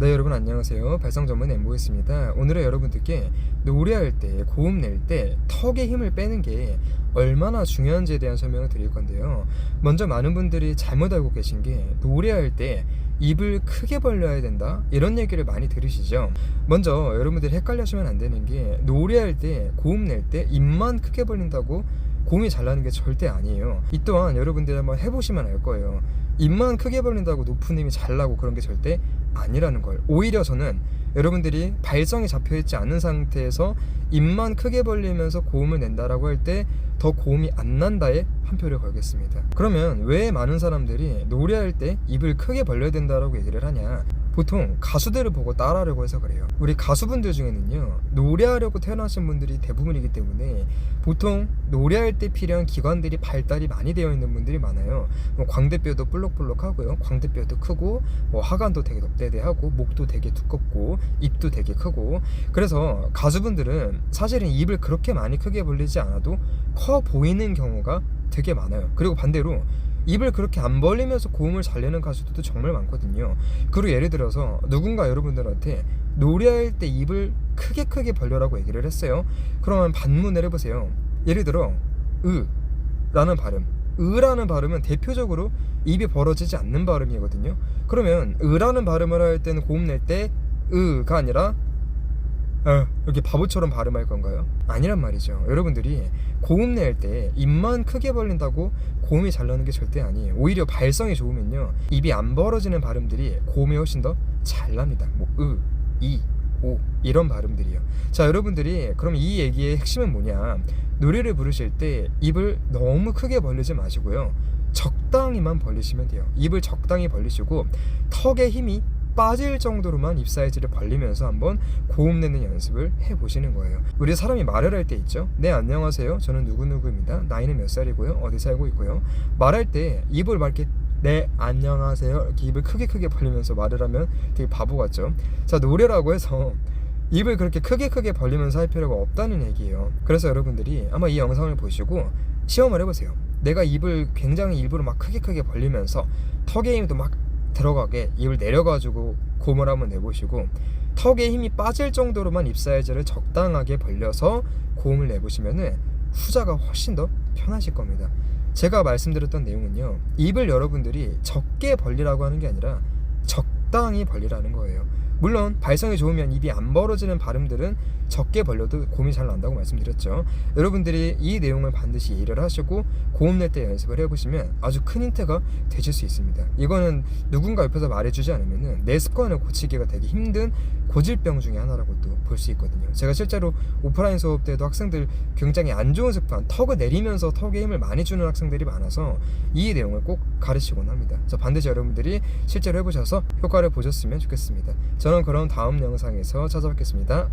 네 여러분 안녕하세요. 발성 전문 엠보였습니다. 오늘은 여러분들께 노래할 때 고음 낼 때 턱에 힘을 빼는 게 얼마나 중요한지에 대한 설명을 드릴 건데요. 먼저 많은 분들이 잘못 알고 계신 게 노래할 때 입을 크게 벌려야 된다? 이런 얘기를 많이 들으시죠? 먼저 여러분들이 헷갈려하시면 안 되는 게 노래할 때 고음 낼 때 입만 크게 벌린다고 고음이 잘 나는 게 절대 아니에요. 이 또한 여러분들이 한번 해보시면 알 거예요. 입만 크게 벌린다고 높은 힘이 잘 나고 그런 게 절대 아니라는 걸 오히려 저는 여러분들이 발성이 잡혀 있지 않은 상태에서 입만 크게 벌리면서 고음을 낸다라고 할 때 더 고음이 안 난다에 한 표를 걸겠습니다. 그러면 왜 많은 사람들이 노래할 때 입을 크게 벌려야 된다라고 얘기를 하냐? 보통 가수들을 보고 따라하려고 해서 그래요. 우리 가수분들 중에는요, 노래하려고 태어나신 분들이 대부분이기 때문에 보통 노래할 때 필요한 기관들이 발달이 많이 되어 있는 분들이 많아요. 뭐 광대뼈도 볼록볼록하고요, 광대뼈도 크고, 뭐 하관도 되게 넙대대하고, 목도 되게 두껍고, 입도 되게 크고. 그래서 가수분들은 사실은 입을 그렇게 많이 크게 벌리지 않아도 커 보이는 경우가 되게 많아요. 그리고 반대로 입을 그렇게 안 벌리면서 고음을 잘 내는 가수들도 정말 많거든요. 그리고 예를 들어서 누군가 여러분들한테 노래할 때 입을 크게 크게 벌려라고 얘기를 했어요. 그러면 반문을 해보세요. 예를 들어 으 라는 발음 으라는 발음은 대표적으로 입이 벌어지지 않는 발음이거든요. 그러면 으라는 발음을 할 때는 고음 낼 때 으가 아니라 어, 이렇게 바보처럼 발음할 건가요? 아니란 말이죠. 여러분들이 고음 낼 때 입만 크게 벌린다고 고음이 잘 나는 게 절대 아니에요. 오히려 발성이 좋으면요. 입이 안 벌어지는 발음들이 고음이 훨씬 더 잘 납니다. 뭐 으, 이, 오 이런 발음들이요. 자, 여러분들이 그럼 이 얘기의 핵심은 뭐냐? 노래를 부르실 때 입을 너무 크게 벌리지 마시고요. 적당히만 벌리시면 돼요. 입을 적당히 벌리시고 턱에 힘이 빠질 정도로만 입 사이즈를 벌리면서 한번 고음 내는 연습을 해보시는 거예요. 우리 사람이 말을 할 때 있죠. 네 안녕하세요. 저는 누구누구입니다. 나이는 몇 살이고요. 어디 살고 있고요. 말할 때 입을 막 이렇게 네 안녕하세요 이렇게 입을 크게 크게 벌리면서 말을 하면 되게 바보 같죠. 자 노래라고 해서 입을 그렇게 크게 크게 벌리면서 할 필요가 없다는 얘기예요. 그래서 여러분들이 아마 이 영상을 보시고 시험을 해보세요. 내가 입을 굉장히 일부러 막 크게 크게 벌리면서 턱에 힘도 막 들어가게 입을 내려가지고 고음을 한번 내보시고 턱에 힘이 빠질 정도로만 입 사이즈를 적당하게 벌려서 고음을 내보시면은 후자가 훨씬 더 편하실 겁니다. 제가 말씀드렸던 내용은요. 입을 여러분들이 적게 벌리라고 하는 게 아니라 적당히 벌리라는 거예요. 물론 발성이 좋으면 입이 안 벌어지는 발음들은 적게 벌려도 고음이 잘 난다고 말씀드렸죠. 여러분들이 이 내용을 반드시 이해를 하시고 고음 낼 때 연습을 해보시면 아주 큰 힌트가 되실 수 있습니다. 이거는 누군가 옆에서 말해주지 않으면 내 습관을 고치기가 되게 힘든 고질병 중에 하나라고도 볼수 있거든요. 제가 실제로 오프라인 수업 때도 학생들 굉장히 안 좋은 습관, 턱을 내리면서 턱에 힘을 많이 주는 학생들이 많아서 이 내용을 꼭 가르치곤 합니다. 그래서 반드시 여러분들이 실제로 해보셔서 효과를 보셨으면 좋겠습니다. 저는 그럼 다음 영상에서 찾아뵙겠습니다.